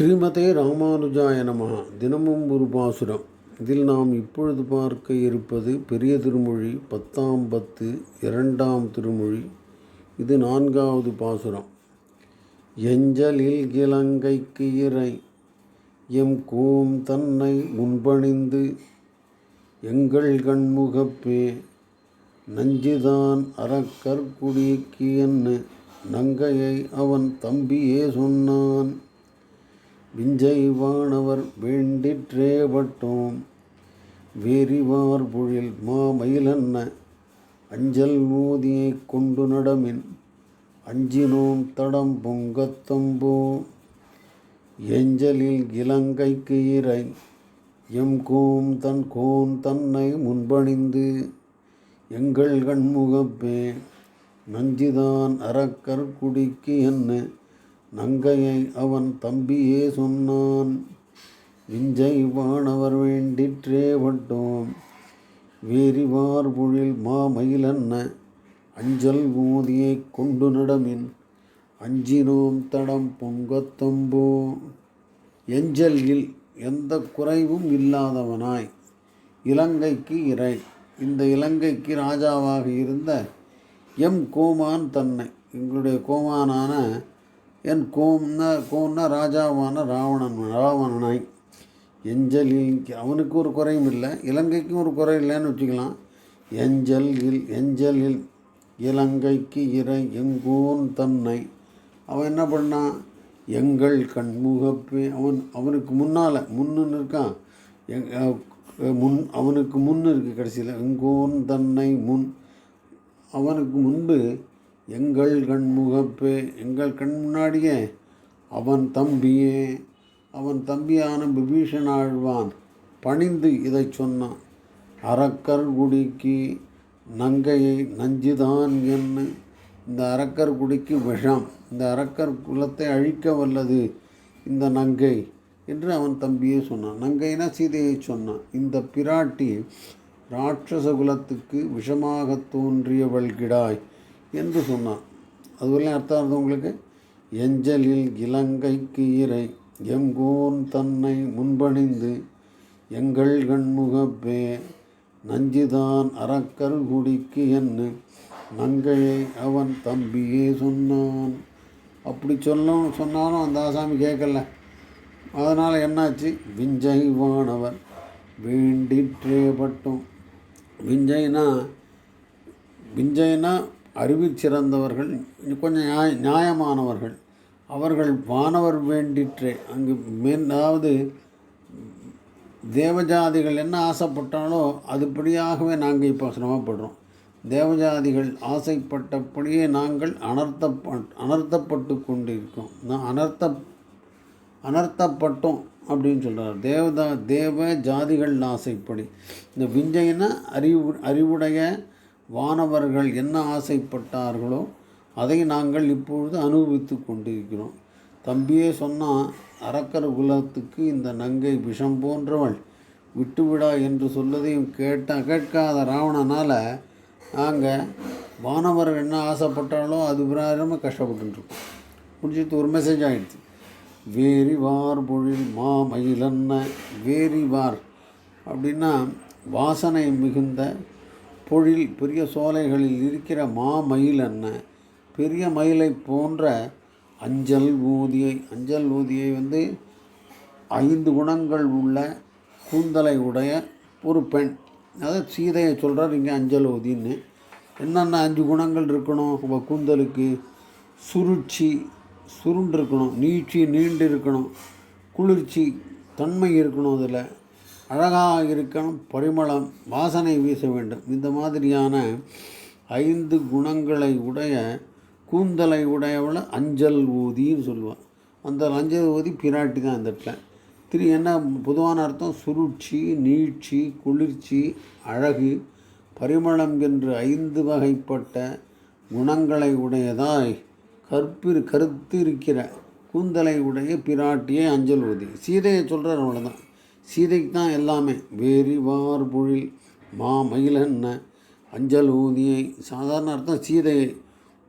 ஸ்ரீமதே ராமானுஜாய நமஹ. தினமும் ஒரு பாசுரம். இதில் நாம் இப்பொழுது பார்க்க இருப்பது பெரிய திருமொழி பத்தாம் பத்து இரண்டாம் திருமொழி. இது நான்காவது பாசுரம். எஞ்சலில் இலங்கைக்கு இறை. எம் கோம் தன்னை முன்பணிந்து எங்கள் கண்முகப்பே. நஞ்சுதான் அறக்கற்குடிக்கு என்ன நங்கையை அவன் தம்பியே சொன்னான். விஞ்சை வானவர் வேண்டிற்றே பட்டோம். வேரிவார் புழில் மாமயிலன்ன? அஞ்சல் ஊதியை கொண்டு நடமின். அஞ்சினோம் தடம் பொங்கத்தம்போ எஞ்சலில் இலங்கைக்கு இறை. எம் கோம் தன் கோன் தன்னை முன்பணிந்து. எங்கள் கண்முகப்பே. நஞ்சுதான் அறக்கற்குடிக்கு என்ன? நங்கையை அவன் தம்பியே சொன்னான். விஞ்சை வானவர் வேண்டிற்றே வட்டோம். வேரிவார் பொழில் மாமயிலன்ன? அஞ்சல் மோதியைக் கொண்டு நடமின். அஞ்சினோம் தடம் பொங்கத்தம்போ எஞ்சலில் எந்த குறைவும் இல்லாதவனாய். இலங்கைக்கு இறை. இந்த இலங்கைக்கு ராஜாவாக இருந்த எம் கோமான் தன்னை. எங்களுடைய கோமானான என் கோம்னா கோன்னா ராஜாவான ராவணன் ராவணனாய் எஞ்சல் அவனுக்கு ஒரு குறையும் இல்லை இலங்கைக்கும் ஒரு குறை இல்லைன்னு வச்சுக்கலாம். எஞ்சல் இல் எஞ்சலில் இலங்கைக்கு இறை எங்கோன் தன்னை. அவன் என்ன பண்ணான் எங்கள் கண்முகப்பே அவன் அவனுக்கு முன்னால் முன்னு இருக்கான் எங் முன் அவனுக்கு முன் இருக்குது கடைசியில். எங்கோன் தன்னை முன். அவனுக்கு முன்பு எங்கள் கண்முகப்பே எங்கள் கண் முன்னாடியே அவன் தம்பியே. அவன் தம்பியான பிபீஷன் ஆழ்வான் பணிந்து இதை சொன்னான். அரக்கர் குடிக்கு நங்கையை நஞ்சுதான் என்ன இந்த அரக்கர் குடிக்கு விஷம் இந்த அரக்கர் குலத்தை அழிக்க வல்லது இந்த நங்கை என்று அவன் தம்பியே சொன்னான். நங்கைனா சீதையை சொன்னான். இந்த பிராட்டி ராட்சச குலத்துக்கு விஷமாக தோன்றியவள் கிடாய் என்று சொன்னான். அதுவரையும் அர்த்தம் இருந்தது உங்களுக்கு? எஞ்சலில் இலங்கைக்கு இறை எங்கோன் தன்னை முன்பணிந்து எங்கள் கண்முகப்பே நஞ்சுதான் அறக்கர் குடிக்கு என்ன நங்கையை அவன் தம்பியே சொன்னான். அப்படி சொல்ல சொன்னாலும் அந்த ஆசாமி கேட்கல. அதனால் என்னாச்சு? விஞ்சை வானவர் வேண்டிற்றே பட்டோம். விஞ்சைனா விஞ்சைனா அறிவில் சிறந்தவர்கள் கொஞ்சம் நியாய நியாயமானவர்கள். அவர்கள் வானவர் வேண்டிற்றே. அங்கு மேன் அதாவது தேவஜாதிகள் என்ன ஆசைப்பட்டாலோ அதுபடியாகவே நாங்கள் இப்போ சிரமப்படுறோம். தேவஜாதிகள் ஆசைப்பட்டபடியே நாங்கள் அனர்த்த அனர்த்தப்பட்டு கொண்டிருக்கோம். நான் அனர்த்த அனர்த்தப்பட்டோம் அப்படின்னு சொல்கிறார் தேவதா தேவ ஜாதிகள் ஆசைப்படி. இந்த விஞ்சைனா அறிவு அறிவுடைய வானவர்கள் என்ன ஆசைப்பட்டார்களோ அதை நாங்கள் இப்பொழுது அனுபவித்து கொண்டிருக்கிறோம். தம்பியே சொன்னால் அரக்கர் குலத்துக்கு இந்த நங்கை விஷம் போன்றவள் விட்டுவிடா என்று சொல்லதையும் கேட்ட கேட்காத ராவணனால் நாங்கள் வானவர்கள் என்ன ஆசைப்பட்டாலோ அது பிரகாரமாக கஷ்டப்பட்டுருக்கோம். முடிச்சுட்டு ஒரு மெசேஜ் ஆகிடுச்சு வேரிவார் பொழில் மா மயிலன்ன வேரிவார் அப்படின்னா வாசனை மிகுந்த பொழில் பெரிய சோலைகளில் இருக்கிற மா மயில் என்ன? பெரிய மயிலை போன்ற அஞ்சல் ஊதியை அஞ்சல் ஊதியை வந்து ஐந்து குணங்கள் உள்ள கூந்தலை உடைய ஒரு பெண். அதாவது சீதையை சொல்கிறார் இங்கே அஞ்சல் ஊதின்னு. என்னென்ன அஞ்சு குணங்கள் இருக்கணும்? உங்கள் கூந்தலுக்கு சுருட்சி சுருண்டு இருக்கணும் நீட்சி நீண்டு இருக்கணும் குளிர்ச்சி தன்மை இருக்கணும் அதில். அழகாக இருக்கணும் பரிமளம் வாசனை வீச வேண்டும். இந்த மாதிரியான ஐந்து குணங்களை உடைய கூந்தலை உடையவளை அஞ்சல் ஊதின்னு சொல்லுவாள் அந்த அஞ்சல் ஊதி பிராட்டி தான் இந்த இடத்துல. திரு என்ன பொதுவான அர்த்தம் சுருட்சி நீட்சி குளிர்ச்சி அழகு பரிமளம் என்று ஐந்து வகைப்பட்ட குணங்களை உடையதாய் கற்பிரு கருத்து இருக்கிற கூந்தலை உடைய பிராட்டியை அஞ்சல் ஊதி. சீதையை சொல்கிறார் அவ்வளோதான் சீதைக்கு தான் எல்லாமே. வேரி வார் பொழில் மா மயிலன்ன அஞ்சல் ஊதியை சாதாரண அர்த்தம் சீதையை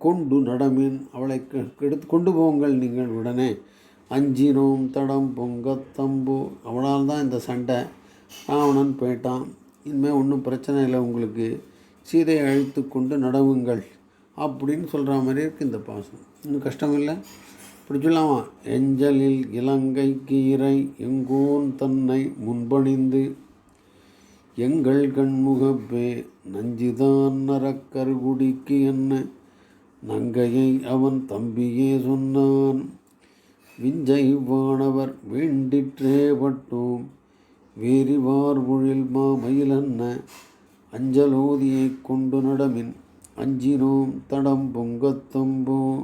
கொண்டு நடமின் அவளை கெடுத்து கொண்டு போங்கள் நீங்கள் உடனே. அஞ்சினோம் தடம் பொங்கத்தம்பு அவளால் தான் இந்த சண்டை. ராவணன் போயிட்டான் இனிமேல் ஒன்றும் பிரச்சனை இல்லை உங்களுக்கு. சீதையை அழித்து கொண்டு நடவுங்கள். அப்படின்னு சொல்கிற மாதிரி இருக்குது இந்த பாசம். இன்னும் கஷ்டம் இல்லை இப்படி சொல்லாமா எஞ்சலில் இலங்கை கீரை எங்கோன் தன்னை முன்பணிந்து எங்கள் கண்முகப்பே நஞ்சுதான் நரக்கருகுடிக்கு என்ன நங்கையை அவன் தம்பியே சொன்னான். விஞ்சை வானவர் வேண்டிற்றே பட்டோம் வேரிவார் பொழில் மாமயிலன்ன அஞ்சலோதியைக் கொண்டு நடமின் அஞ்சினோம் தடம் பொங்கத்தம்போ